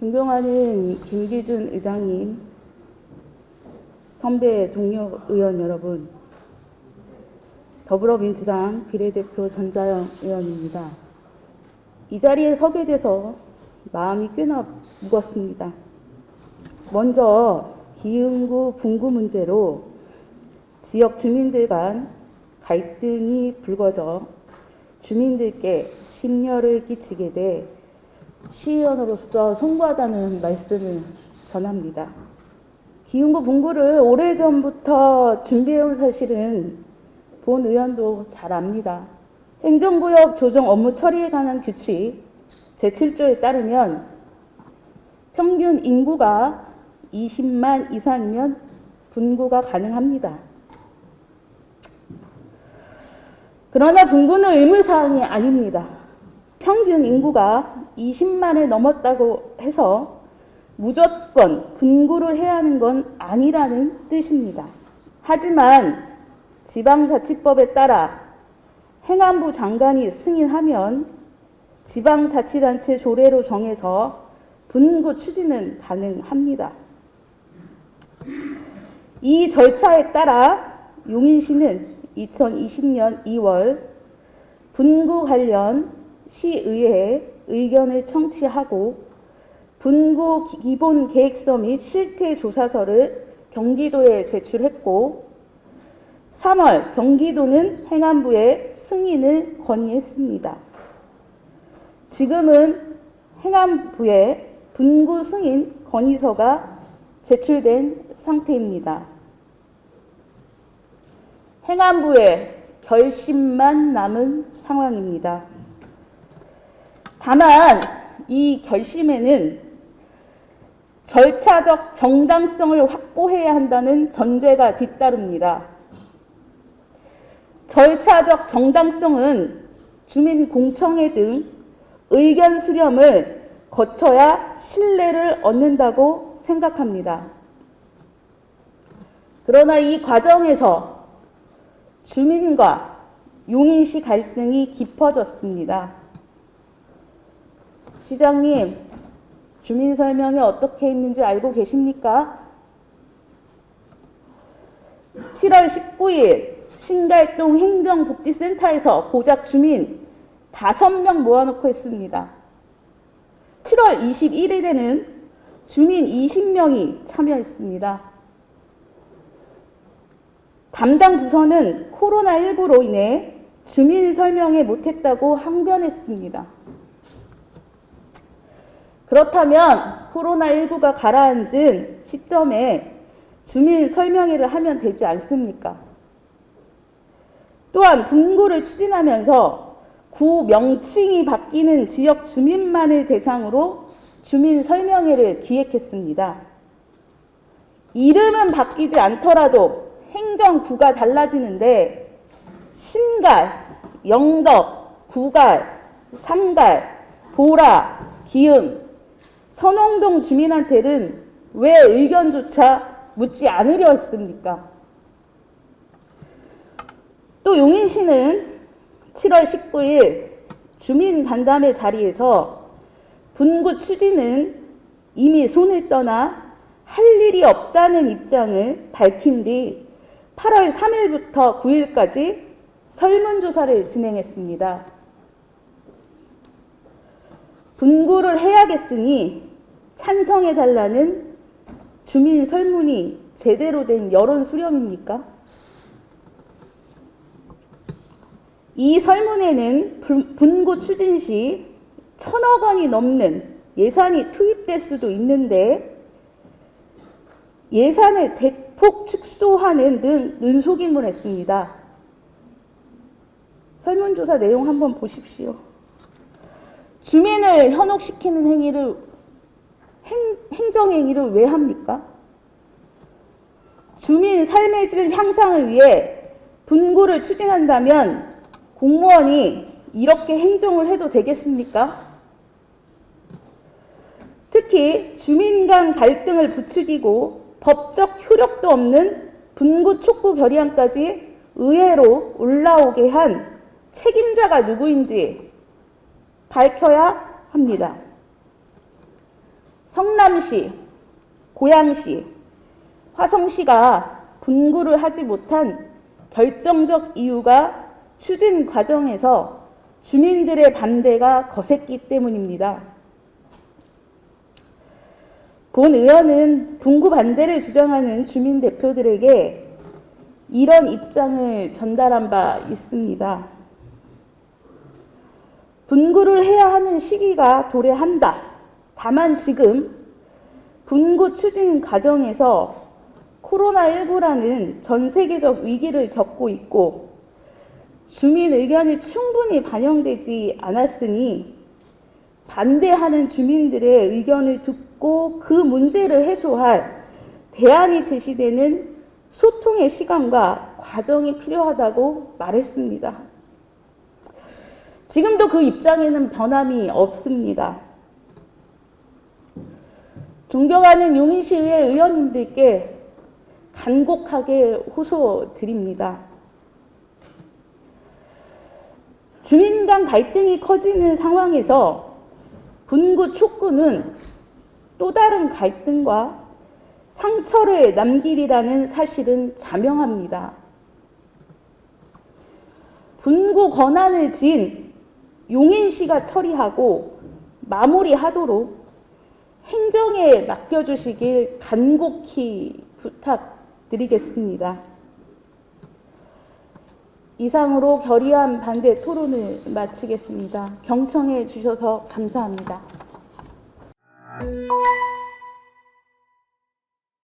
존경하는 김기준 의장님, 선배 동료 의원 여러분, 더불어민주당 비례대표 전자영 의원입니다. 이 자리에 서게 돼서 마음이 꽤나 무겁습니다. 먼저 기흥구 분구 문제로 지역 주민들 간 갈등이 불거져 주민들께 심려를 끼치게 돼 시의원으로서 송구하다는 말씀을 전합니다. 기흥구 분구를 오래전부터 준비해온 사실은 본 의원도 잘 압니다. 행정구역 조정 업무 처리에 관한 규칙 제7조에 따르면 평균 인구가 20만 이상이면 분구가 가능합니다. 그러나 분구는 의무사항이 아닙니다. 평균 인구가 20만을 넘었다고 해서 무조건 분구를 해야 하는 건 아니라는 뜻입니다. 하지만 지방자치법에 따라 행안부 장관이 승인하면 지방자치단체 조례로 정해서 분구 추진은 가능합니다. 이 절차에 따라 용인시는 2020년 2월 분구 관련 시의회 의견을 청취하고 분구 기본 계획서 및 실태 조사서를 경기도에 제출했고 3월 경기도는 행안부에 승인을 건의했습니다. 지금은 행안부에 분구 승인 건의서가 제출된 상태입니다. 행안부의 결심만 남은 상황입니다. 다만 이 결심에는 절차적 정당성을 확보해야 한다는 전제가 뒤따릅니다. 절차적 정당성은 주민 공청회 등 의견 수렴을 거쳐야 신뢰를 얻는다고 생각합니다. 그러나 이 과정에서 주민과 용인시 갈등이 깊어졌습니다. 시장님, 주민 설명이 어떻게 했는지 알고 계십니까? 7월 19일 신갈동 행정복지센터에서 고작 주민 5명 모아놓고 했습니다. 7월 21일에는 주민 20명이 참여했습니다. 담당 부서는 코로나19로 인해 주민 설명에 못했다고 항변했습니다. 그렇다면 코로나19가 가라앉은 시점에 주민 설명회를 하면 되지 않습니까? 또한 분구를 추진하면서 구 명칭이 바뀌는 지역 주민만을 대상으로 주민 설명회를 기획했습니다. 이름은 바뀌지 않더라도 행정구가 달라지는데 신갈, 영덕, 구갈, 상갈, 보라, 기흥, 선홍동 주민한테는 왜 의견조차 묻지 않으려 했습니까? 또 용인시는 7월 19일 주민 간담회 자리에서 분구 추진은 이미 손을 떠나 할 일이 없다는 입장을 밝힌 뒤 8월 3일부터 9일까지 설문조사를 진행했습니다. 분구를 해야겠으니 찬성해 달라는 주민 설문이 제대로 된 여론 수렴입니까? 이 설문에는 분구 추진 시 천억 원이 넘는 예산이 투입될 수도 있는데 예산을 대폭 축소하는 등 눈속임을 했습니다. 설문조사 내용 한번 보십시오. 주민을 현혹시키는 행위를 행, 행정행위를 왜 합니까? 주민 삶의 질 향상을 위해 분구를 추진한다면 공무원이 이렇게 행정을 해도 되겠습니까? 특히 주민 간 갈등을 부추기고 법적 효력도 없는 분구 촉구 결의안까지 의회로 올라오게 한 책임자가 누구인지 밝혀야 합니다. 성남시, 고양시, 화성시가 분구를 하지 못한 결정적 이유가 추진 과정에서 주민들의 반대가 거셌기 때문입니다. 본 의원은 분구 반대를 주장하는 주민 대표들에게 이런 입장을 전달한 바 있습니다. 분구를 해야 하는 시기가 도래한다. 다만 지금 분구 추진 과정에서 코로나19라는 전 세계적 위기를 겪고 있고 주민 의견이 충분히 반영되지 않았으니 반대하는 주민들의 의견을 듣고 그 문제를 해소할 대안이 제시되는 소통의 시간과 과정이 필요하다고 말했습니다. 지금도 그 입장에는 변함이 없습니다. 존경하는 용인시의회 의원님들께 간곡하게 호소드립니다. 주민 간 갈등이 커지는 상황에서 분구 촉구는 또 다른 갈등과 상처를 남기리라는 사실은 자명합니다. 분구 권한을 쥔 용인시가 처리하고 마무리하도록 행정에 맡겨주시길 간곡히 부탁드리겠습니다. 이상으로 결의안 반대 토론을 마치겠습니다. 경청해 주셔서 감사합니다.